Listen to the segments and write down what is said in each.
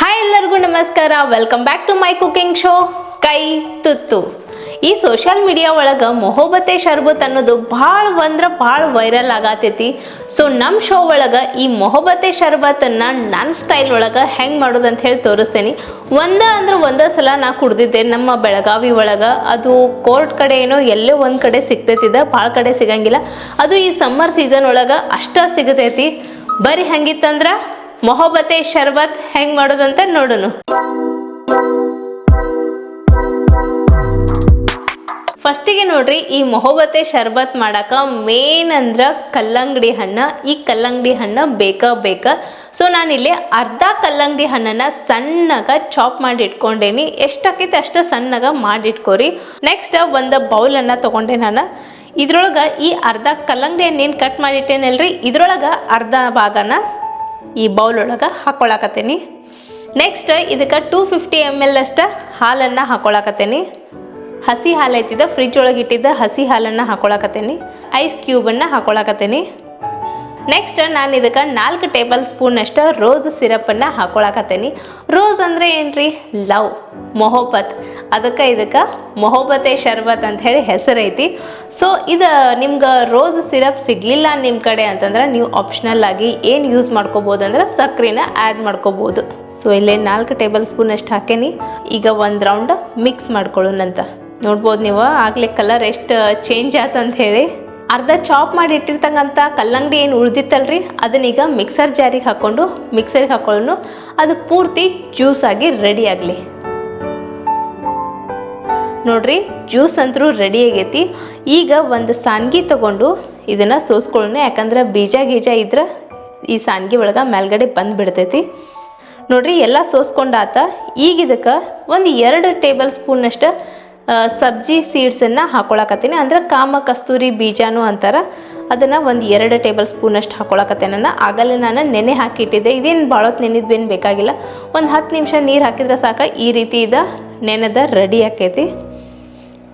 Hi ಎಲ್ಲರಿಗೂ ನಮಸ್ಕಾರ. Welcome back to my cooking show Kai Tuttu. ಈ ಸೋಷಿಯಲ್ ಮೀಡಿಯಾ ಒಳಗೆ ಮೊಹೋಬತ್ತೆ ಶರ್ಬತ್ ಅನ್ನೋದು ಭಾಳ ಅಂದ್ರೆ ಭಾಳ ವೈರಲ್ ಆಗತೈತಿ. ಸೊ ನಮ್ಮ ಶೋ ಒಳಗೆ ಈ ಮೊಹಬತೆ ಶರ್ಬತ್ತನ್ನು ನನ್ನ ಸ್ಟೈಲ್ ಒಳಗೆ ಹೆಂಗೆ ಮಾಡೋದು ಅಂತ ಹೇಳಿ ತೋರಿಸ್ತೇನೆ. ಒಂದ ಅಂದ್ರೆ ಒಂದೇ ಸಲ ನಾ ಕುಡ್ದಿದ್ದೆ ನಮ್ಮ ಬೆಳಗಾವಿ ಒಳಗೆ. ಅದು ಕೋರ್ಟ್ ಕಡೆ ಏನೋ ಎಲ್ಲೋ ಒಂದು ಕಡೆ ಸಿಗ್ತೈತಿದ ಭಾಳ ಕಡೆ ಸಿಗಂಗಿಲ್ಲ. ಅದು ಈ ಸಮ್ಮರ್ ಸೀಸನ್ ಒಳಗೆ ಅಷ್ಟ ಸಿಗತೈತಿ. ಬರೀ ಹಂಗಿತ್ತಂದ್ರ ಮೊಹಬತೆ ಶರ್ಬತ್ ಹೆಂಗ್ ಮಾಡೋದಂತ ನೋಡೋಣ ಫಸ್ಟಿಗೆ ನೋಡ್ರಿ, ಈ ಮೊಹಬತೆ ಶರ್ಬತ್ ಮಾಡಕ ಮೇನ್ ಅಂದ್ರ ಕಲ್ಲಂಗಡಿ ಹಣ್ಣ. ಈ ಕಲ್ಲಂಗಡಿ ಹಣ್ಣ ಬೇಕ ಬೇಕ. ಸೊ ನಾನಿಲ್ಲಿ ಅರ್ಧ ಕಲ್ಲಂಗಡಿ ಹಣ್ಣನ್ನ ಸಣ್ಣಗ ಚಾಪ್ ಮಾಡಿ ಇಟ್ಕೊಂಡೇನಿ. ಎಷ್ಟಾಕೈತೆ ಅಷ್ಟು ಸಣ್ಣಗ ಮಾಡಿಟ್ಕೋರಿ ನೆಕ್ಸ್ಟ್ ಒಂದು ಬೌಲನ್ನು ತಗೊಂಡೆ ನಾನು. ಇದ್ರೊಳಗೆ ಈ ಅರ್ಧ ಕಲ್ಲಂಗಡಿ ಹಣ್ಣೇನು ಕಟ್ ಮಾಡಿಟ್ಟೇನಲ್ರಿ ಇದ್ರೊಳಗೆ ಅರ್ಧ ಭಾಗನ ಈ ಬೌಲ್ ಒಳಗೆ ಹಾಕೊಳಕತ್ತೀನಿ. ನೆಕ್ಸ್ಟ್ ಇದಕ್ಕೆ ಟೂ ಫಿಫ್ಟಿ ಎಂ ಎಲ್ ಅಷ್ಟು ಹಾಲನ್ನು ಹಾಕೊಳಕತ್ತೀನಿ. ಹಸಿ ಹಾಲು ಐತಿದ ಫ್ರಿಜ್ ಒಳಗೆ ಇಟ್ಟಿದ್ದ ಹಸಿ ಹಾಲನ್ನು ಹಾಕೊಳಕತ್ತೀನಿ. ಐಸ್ ಕ್ಯೂಬನ್ನು ಹಾಕೊಳಕತ್ತೀನಿ. ನೆಕ್ಸ್ಟ್ ನಾನು ಇದಕ್ಕೆ ನಾಲ್ಕು ಟೇಬಲ್ ಸ್ಪೂನ್ ಅಷ್ಟು ರೋಸ್ ಸಿರಪನ್ನು ಹಾಕೊಳಕತ್ತೀನಿ. ರೋಸ್ ಅಂದರೆ ಏನ್ರಿ? ಲವ್ ಮೊಹಬ್ಬತ್. ಅದಕ್ಕೆ ಇದಕ್ಕೆ ಮೊಹಬ್ಬತೆ ಶರ್ಬತ್ ಅಂತ ಹೇಳಿ ಹೆಸರೈತಿ ಸೊ ಇದು ನಿಮ್ಗೆ ರೋಸ್ ಸಿರಪ್ ಸಿಗಲಿಲ್ಲ ನಿಮ್ಮ ಕಡೆ ಅಂತಂದ್ರೆ ನೀವು ಆಪ್ಷನಲ್ ಆಗಿ ಏನು ಯೂಸ್ ಮಾಡ್ಕೋಬೋದು ಅಂದ್ರೆ ಸಕ್ಕರೆನ ಆ್ಯಡ್ ಮಾಡ್ಕೋಬೋದು. ಸೊ ಇಲ್ಲೇ ನಾಲ್ಕು ಟೇಬಲ್ ಸ್ಪೂನ್ ಅಷ್ಟು ಹಾಕೇನಿ. ಈಗ ಒಂದು ರೌಂಡ್ ಮಿಕ್ಸ್ ಮಾಡ್ಕೊಳ್ಳೋಣಂತ. ನೋಡ್ಬೋದು ನೀವು ಆಗಲೇ ಕಲರ್ ಎಷ್ಟು ಚೇಂಜ್ ಆತಂತ ಹೇಳಿ. ಅರ್ಧ ಚಾಪ್ ಮಾಡಿ ಇಟ್ಟಿರ್ತಕ್ಕಂಥ ಕಲ್ಲಂಗಡಿ ಏನು ಉಳಿದಿತ್ತಲ್ರಿ? ಅದನ್ನೀಗ ಮಿಕ್ಸರ್ ಜಾರಿಗೆ ಹಾಕ್ಕೊಂಡು ಮಿಕ್ಸರಿಗೆ ಹಾಕೊಳ್ಳೋನು ಅದು ಪೂರ್ತಿ ಜ್ಯೂಸ್ ಆಗಿ ರೆಡಿ ಆಗಲಿ. ನೋಡ್ರಿ ಜ್ಯೂಸ್ ಅಂತರೂ ರೆಡಿ ಆಗೈತಿ. ಈಗ ಒಂದು ಸಾನ್ಗಿ ತಗೊಂಡು ಇದನ್ನು ಸೋಸ್ಕೊಳ್ಳೋಣ. ಯಾಕಂದ್ರೆ ಬೀಜ ಗೀಜ ಇದ್ರೆ ಈ ಸಾನ್ಗಿ ಒಳಗೆ ಮೇಲ್ಗಡೆ ಬಂದು ಬಿಡ್ತೈತಿ ನೋಡ್ರಿ, ಎಲ್ಲ ಸೋಸ್ಕೊಂಡಾತ ಈಗ ಇದಕ್ಕೆ ಒಂದು ಎರಡು ಟೇಬಲ್ ಸ್ಪೂನಷ್ಟು ಸಬ್ಜಿ ಸೀಡ್ಸನ್ನು ಹಾಕೊಳಕತ್ತೀನಿ. ಅಂದ್ರೆ ಕಾಮ, ಕಸ್ತೂರಿ ಬೀಜಾನು ಅಂತಾರ. ಅದನ್ನು ಒಂದು ಎರಡು ಟೇಬಲ್ ಸ್ಪೂನಷ್ಟು ಹಾಕೊಳಕತ್ತೇನೆ. ನಾನು ಆಗಲೇ ನಾನು ನೆನೆ ಹಾಕಿಟ್ಟಿದ್ದೆ. ಇದೇನು ಭಾಳೊತ್ತು ನೆನೆದ್ಬೇನು ಬೇಕಾಗಿಲ್ಲ. ಒಂದು ಹತ್ತು ನಿಮಿಷ ನೀರು ಹಾಕಿದ್ರೆ ಸಾಕು. ಈ ರೀತಿ ಇದ ನೆನೆದ ರೆಡಿ ಆಕೈತಿ.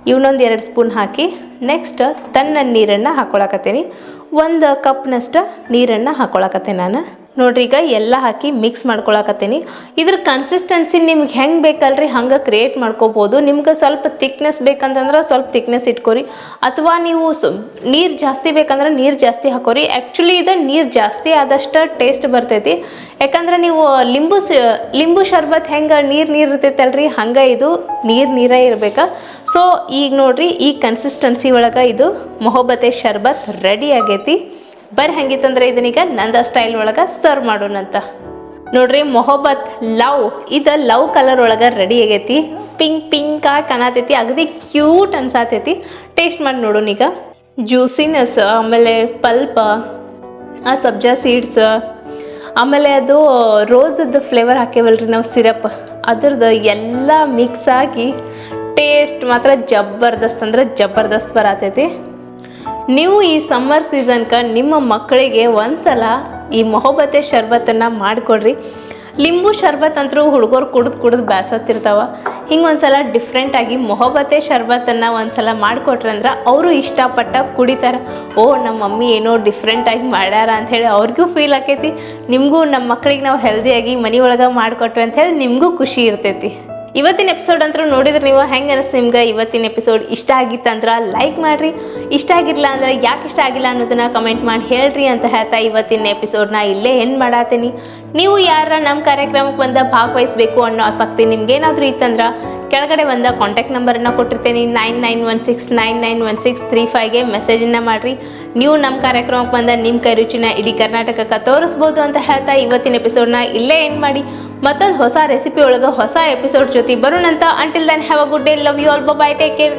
ಇವನೊಂದು ಎರಡು ಸ್ಪೂನ್ ಹಾಕಿ ನೆಕ್ಸ್ಟ್ ತನ್ನ ನೀರನ್ನು ಹಾಕೊಳಕತ್ತೀನಿ. ಒಂದು ಕಪ್ನಷ್ಟು ನೀರನ್ನು ಹಾಕೊಳಕತ್ತೆ ನಾನು. ನೋಡ್ರಿ, ಈಗ ಎಲ್ಲ ಹಾಕಿ ಮಿಕ್ಸ್ ಮಾಡ್ಕೊಳಕತ್ತೀನಿ. ಇದ್ರ ಕನ್ಸಿಸ್ಟೆನ್ಸಿ ನಿಮ್ಗೆ ಹೆಂಗೆ ಬೇಕಲ್ರಿ, ಹಂಗೆ ಕ್ರಿಯೇಟ್ ಮಾಡ್ಕೋಬೋದು. ನಿಮ್ಗೆ ಸ್ವಲ್ಪ ತಿಕ್ನೆಸ್ ಬೇಕಂತಂದ್ರೆ ಸ್ವಲ್ಪ ತಿಕ್ನೆಸ್ ಇಟ್ಕೋರಿ. ಅಥವಾ ನೀವು ನೀರು ಜಾಸ್ತಿ ಬೇಕಂದ್ರೆ ನೀರು ಜಾಸ್ತಿ ಹಾಕೋರಿ. ಆ್ಯಕ್ಚುಲಿ ಇದು ನೀರು ಜಾಸ್ತಿ ಆದಷ್ಟು ಟೇಸ್ಟ್ ಬರ್ತೈತಿ. ಯಾಕಂದ್ರೆ ನೀವು ಲಿಂಬು ಲಿಂಬು ಶರ್ಬತ್ ಹೆಂಗೆ ನೀರು ನೀರು ಇರ್ತೈತಲ್ರಿ, ಹಂಗೆ ಇದು ನೀರು ನೀರೇ ಇರಬೇಕು. ಸೊ ಈಗ ನೋಡ್ರಿ, ಈ ಕನ್ಸಿಸ್ಟೆನ್ಸಿ ಒಳಗೆ ಇದು ಮೊಹಬ್ಬತೆ ಶರ್ಬತ್ ರೆಡಿ ಆಗೈತಿ. ಬರ್ರಿ ಹಂಗಿತ್ತಂದ್ರೆ ಇದನ್ನೀಗ ನಂದ ಸ್ಟೈಲ್ ಒಳಗೆ ಸರ್ವ್ ಮಾಡೋಣಂತ ನೋಡ್ರಿ ಮೊಹಬ್ಬತ್ ಲವ್, ಇದು ಲವ್ ಕಲರ್ ಒಳಗೆ ರೆಡಿ ಆಗೈತಿ. ಪಿಂಕ್ ಪಿಂಕ್ ಆಗಿ ಕಾಣತೈತಿ, ಅಗದಿ ಕ್ಯೂಟ್ ಅನ್ಸಾತೈತಿ. ಟೇಸ್ಟ್ ಮಾಡಿ ನೋಡೋಣ ಈಗ. ಜ್ಯೂಸಿನೆಸ್ ಆಮೇಲೆ ಪಲ್ಪ್, ಆ ಸಬ್ಜಾ ಸೀಡ್ಸ್ ಆಮೇಲೆ ಅದು ರೋಸದ್ದು ಫ್ಲೇವರ್ ಹಾಕೇವಲ್ರಿ ನಾವು ಸಿರಪ್ ಅದ್ರದ್ದು ಎಲ್ಲ ಮಿಕ್ಸ್ ಆಗಿ ಟೇಸ್ಟ್ ಮಾತ್ರ ಜಬರ್ದಸ್ತ್ ಅಂದ್ರೆ ಜಬರ್ದಸ್ತ್ ಬರತೈತಿ. ನೀವು ಈ ಸಮ್ಮರ್ ಸೀಸನ್ಗೆ ನಿಮ್ಮ ಮಕ್ಕಳಿಗೆ ಒಂದ್ಸಲ ಈ ಮೊಹಬತೆ ಶರ್ಬತ್ತನ್ನು ಮಾಡಿಕೊಡ್ರಿ. ಲಿಂಬು ಶರ್ಬತ್ ಅಂತರೂ ಹುಡುಗರು ಕುಡಿದು ಕುಡಿದು ಬ್ಯಾಸತ್ತಿರ್ತಾವ. ಹಿಂಗೆ ಒಂದ್ಸಲ ಡಿಫ್ರೆಂಟಾಗಿ ಮೊಹಬತೆ ಶರ್ಬತ್ತನ್ನು ಒಂದ್ಸಲ ಮಾಡಿಕೊಟ್ರಂದ್ರೆ ಅವರು ಇಷ್ಟಪಟ್ಟ ಕುಡಿತಾರೆ. ಓ ನಮ್ಮ ಮಮ್ಮಿ ಏನೋ ಡಿಫ್ರೆಂಟಾಗಿ ಮಾಡ್ಯಾರ ಅಂಥೇಳಿ ಅವ್ರಿಗೂ ಫೀಲ್ ಆಕೈತಿ. ನಿಮಗೂ ನಮ್ಮ ಮಕ್ಳಿಗೆ ನಾವು ಹೆಲ್ದಿಯಾಗಿ ಮನೆಯೊಳಗೆ ಮಾಡಿಕೊಟ್ವಿ ಅಂಥೇಳಿ ನಿಮಗೂ ಖುಷಿ ಇರ್ತೈತಿ. ಇವತ್ತಿನ ಎಪಿಸೋಡ್ ಅಂತೂ ನೋಡಿದ್ರೆ ನೀವು ಹೆಂಗೆ ಅನಿಸ್ ನಿಮ್ಗೆ? ಇವತ್ತಿನ ಎಪಿಸೋಡ್ ಇಷ್ಟ ಆಗಿತ್ತಂದ್ರೆ ಲೈಕ್ ಮಾಡ್ರಿ. ಇಷ್ಟ ಆಗಿಲ್ಲ ಅಂದ್ರೆ ಯಾಕೆ ಇಷ್ಟ ಆಗಿಲ್ಲ ಅನ್ನೋದನ್ನ ಕಮೆಂಟ್ ಮಾಡಿ ಹೇಳ್ರಿ ಅಂತ ಹೇಳ್ತಾ ಇವತ್ತಿನ ಎಪಿಸೋಡ್ನ ಇಲ್ಲೇ ಏನು ಮಾಡಾತೀನಿ. ನೀವು ಯಾರ ನಮ್ಮ ಕಾರ್ಯಕ್ರಮಕ್ಕೆ ಬಂದ ಭಾಗವಹಿಸಬೇಕು ಅನ್ನೋ ಆಸಕ್ತಿ ನಿಮ್ಗೇನಾದರೂ ಇತ್ತಂದ್ರೆ ಕೆಳಗಡೆ ಬಂದ ಕಾಂಟ್ಯಾಕ್ಟ್ ನಂಬರನ್ನು ಕೊಟ್ಟಿರ್ತೀನಿ. Nine nine one six nine nine one six three ಫೈವ್ಗೆ ಮೆಸೇಜನ್ನು ಮಾಡಿರಿ. ನೀವು ನಮ್ಮ ಕಾರ್ಯಕ್ರಮಕ್ಕೆ ಬಂದ ನಿಮ್ಮ ಕೈ ರುಚಿನ ಇಡೀ ಕರ್ನಾಟಕಕ್ಕೆ ತೋರಿಸ್ಬೋದು ಅಂತ ಹೇಳ್ತಾ ಇವತ್ತಿನ ಎಪಿಸೋಡ್ನ ಇಲ್ಲೇ ಎಂಡ್ ಮಾಡಿ. ಮತ್ತೊಂದು ಹೊಸ ರೆಸಿಪಿ ಒಳಗೆ ಹೊಸ ಎಪಿಸೋಡ್ ಜೊತೆ ಬರೋಣಂತ. Until then have a good day love you all bye take care